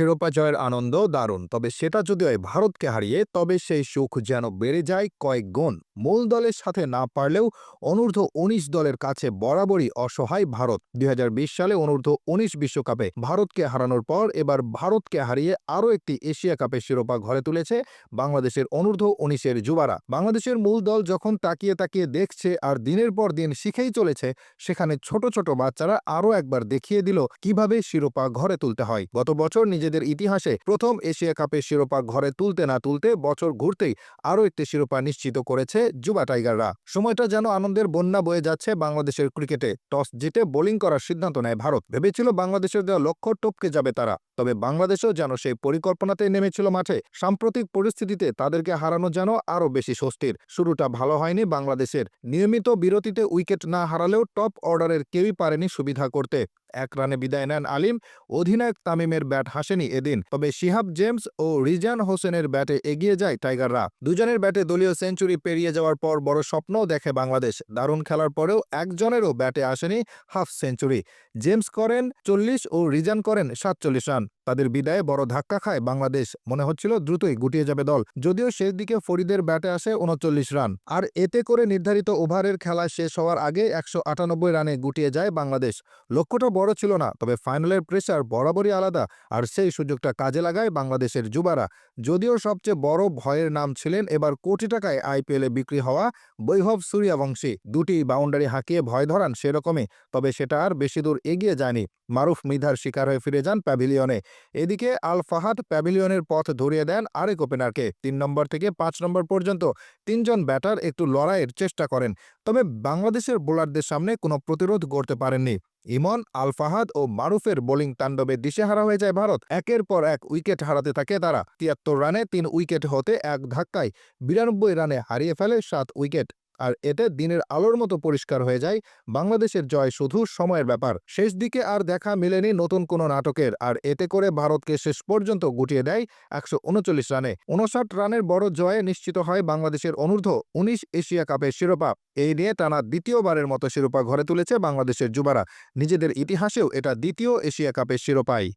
শিরোপা জয়ের আনন্দ দারুণ। তবে সেটা যদি হয় ভারতকে হারিয়ে, তবে সেই সুখ যেন বেড়ে যায় কয়েক গুণ। মূল দলের সাথে না পারলেও অনূর্ধ্ব উনিশ দলের কাছে বরাবরই অসহায় ভারত। দুই হাজার বিশ সালে অনূর্ধ্ব উনিশ বিশ্বকাপে ভারতকে হারানোর পর এবার ভারতকে হারিয়ে আরও একটি এশিয়া কাপের শিরোপা ঘরে তুলেছে বাংলাদেশের অনূর্ধ্ব উনিশের যুবারা। বাংলাদেশের মূল দল যখন তাকিয়ে তাকিয়ে দেখছে আর দিনের পর দিন শিখেই চলেছে, সেখানে ছোট ছোট বাচ্চারা আরও একবার দেখিয়ে দিল কীভাবে শিরোপা ঘরে তুলতে হয়। গত বছর নিজেদের ইতিহাসে প্রথম এশিয়া কাপের শিরোপা ঘরে তুলতে না তুলতে বছর ঘুরতেই আরও একটি শিরোপা নিশ্চিত করেছে যুবা টাইগাররা। সময়টা যেন আনন্দের বন্যা বয়ে যাচ্ছে বাংলাদেশের ক্রিকেটে। টস জিতে বোলিং করার সিদ্ধান্ত নেয় ভারত। ভেবেছিল বাংলাদেশের দেওয়া লক্ষ্য টপকে যাবে তারা। তবে বাংলাদেশও যেন সেই পরিকল্পনাতে নেমেছিল মাঠে। সাম্প্রতিক পরিস্থিতিতে তাদেরকে হারানো যেন আরও বেশি স্বস্তির। শুরুটা ভালো হয়নি বাংলাদেশের। নিয়মিত বিরতিতে উইকেট না হারালেও টপ অর্ডারের কেউই পারেনি সুবিধা করতে। এক রানে বিদায় নেন আলিম। অধিনায়ক তামিমের ব্যাট হাসেনি এদিন। তবে শিহাব জেমস ও রিজান হোসেনের ব্যাটে এগিয়ে যায় টাইগাররা। দুজনের ব্যাটে দলীয় সেঞ্চুরি পেরিয়ে যাওয়ার পর বড় স্বপ্নও দেখে বাংলাদেশ। দারুণ খেলার পরেও একজনেরও ব্যাটে আসেনি হাফ সেঞ্চুরি। জেমস করেন চল্লিশ ও রিজান করেন সাতচল্লিশ রান। তাদের বিদায়ে বড় ধাক্কা খায় বাংলাদেশ। মনে হচ্ছিল দ্রুতই গুটিয়ে যাবে দল। যদিও শেষ দিকে ফরিদের ব্যাটে আসে উনচল্লিশ রান। আর এতে করে নির্ধারিত ওভারের খেলা শেষ হওয়ার আগে একশো আটানব্বই রানে গুটিয়ে যায় বাংলাদেশ। লক্ষ্যটা বড় ছিল না, তবে ফাইনালের প্রেসার বরাবরই আলাদা। আর সেই সুযোগটা কাজে লাগায় বাংলাদেশের যুবারা। যদিও সবচেয়ে বড় ভয়ের নাম ছিলেন এবার কোটি টাকায় আইপিএলে বিক্রি হওয়া বৈভব সূর্যবংশী। দুটি বাউন্ডারি হাঁকিয়ে ভয় ধরান সেরকমই, তবে সেটা আর বেশি দূর এগিয়ে যায়নি। মারুফ মৃধার শিকার হয়ে ফিরে যান প্যাভিলিয়নে। এদিকে আল ফাহাদ প্যাভিলিয়নের পথ ধরিয়ে দেন আরেক ওপেনারকে। তিন নম্বর থেকে পাঁচ নম্বর পর্যন্ত তিনজন ব্যাটার একটু লড়াইয়ের চেষ্টা করেন, তবে বাংলাদেশের বোলারদের সামনে কোনো প্রতিরোধ গড়তে পারেননি। ইমন আল ফাহাদ ও মারুফের বোলিং তাণ্ডবে দিশেহারা হয়ে যায় ভারত। একের পর এক উইকেট হারাতে থাকে তারা। তিয়াত্তর রানে তিন উইকেট হতে এক ধাক্কায় বিরানব্বই রানে হারিয়ে ফেলে সাত উইকেট। আর এতে দিনের আলোর মতো পরিষ্কার হয়ে যায়। বাংলাদেশের জয় শুধু সময়ের ব্যাপার। শেষ দিকে আর দেখা মেলেনি নতুন কোনো নাটকের। আর এতে করে ভারতকে শেষ পর্যন্ত গুটিয়ে দেয় একশো উনচল্লিশ রানে। উনষাট রানের বড় জয়ে নিশ্চিত হয় বাংলাদেশের অনূর্ধ্ব উনিশ এশিয়া কাপের শিরোপা। এই নিয়ে টানা দ্বিতীয়বারের মতো শিরোপা ঘরে তুলেছে বাংলাদেশের যুবারা। নিজেদের ইতিহাসেও এটা দ্বিতীয় এশিয়া কাপের শিরোপাই।